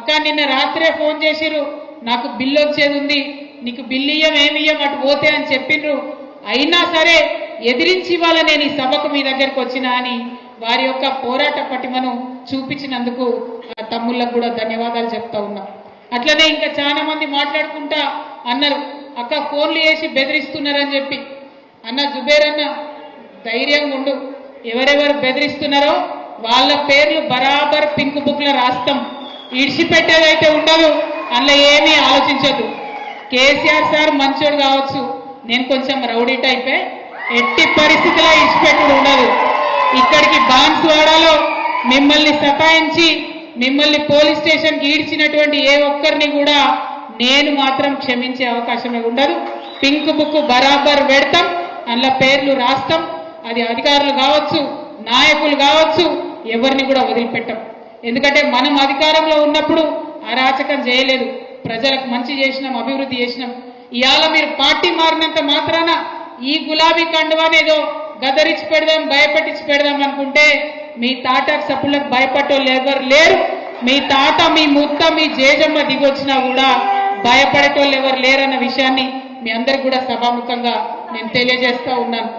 అక్క నిన్న రాత్రే ఫోన్ చేసిరు నాకు బిల్లు వచ్చేది ఉంది. నీకు బిల్లు ఇయ్యం ఏమి ఇయ్యం అటు పోతే అని చెప్పిండ్రు అయినా సరే ఎదిరించి ఇవాళ నేను ఈ సభకు మీ దగ్గరకు వచ్చినా అని వారి యొక్క పోరాట పటిమను చూపించినందుకు ఆ తమ్ముళ్ళకు కూడా ధన్యవాదాలు చెప్తా ఉన్నా. అట్లనే ఇంకా చాలా మంది మాట్లాడుకుంటా అన్నారు. అక్క ఫోన్లు చేసి బెదిరిస్తున్నారని చెప్పి. అన్న జుబేర్ అన్న ధైర్యంగా ఉండు. ఎవరెవరు బెదిరిస్తున్నారో వాళ్ళ పేర్లు బరాబర్ పింక్ బుక్లో రాస్తాం. ఇడిచిపెట్టేదైతే ఉండదు. అందులో ఏమీ ఆలోచించదు కేసీఆర్ సార్ మంచోడు కావచ్చు. నేను కొంచెం రౌడీ టైపే. ఎట్టి పరిస్థితిలో ఇడిచిపెట్టుడు ఉండదు. ఇక్కడికి బాన్స్వాడలో మిమ్మల్ని సతాయించి మిమ్మల్ని పోలీస్ స్టేషన్కి ఈడ్చినటువంటి ఏ ఒక్కరిని కూడా నేను మాత్రం క్షమించే అవకాశమే ఉండదు. పింక్ బుక్ బరాబర్ పెడతాం. అందులో పేర్లు రాస్తాం. అది అధికారులు కావచ్చు నాయకులు కావచ్చు ఎవరిని కూడా వదిలిపెట్టాం. ఎందుకంటే మనం అధికారంలో ఉన్నప్పుడు అరాచకం చేయలేదు. ప్రజలకు మంచి చేసినాం అభివృద్ధి చేసినాం. ఇవాళ మీరు పార్టీ మారినంత మాత్రాన ఈ గులాబీ కండువానేదో గదరించి పెడదాం భయపెట్టించి పెడదాం అనుకుంటే మీ తాట సప్పులకు భయపడేవాళ్ళు ఎవరు లేరు. మీ తాత మీ ముత్త మీ జేజమ్మ దిగొచ్చినా కూడా భయపడేటోళ్ళు ఎవరు లేరన్న విషయాన్ని మీ అందరికి కూడా సభాముఖంగా నేను తెలియజేస్తా ఉన్నాను.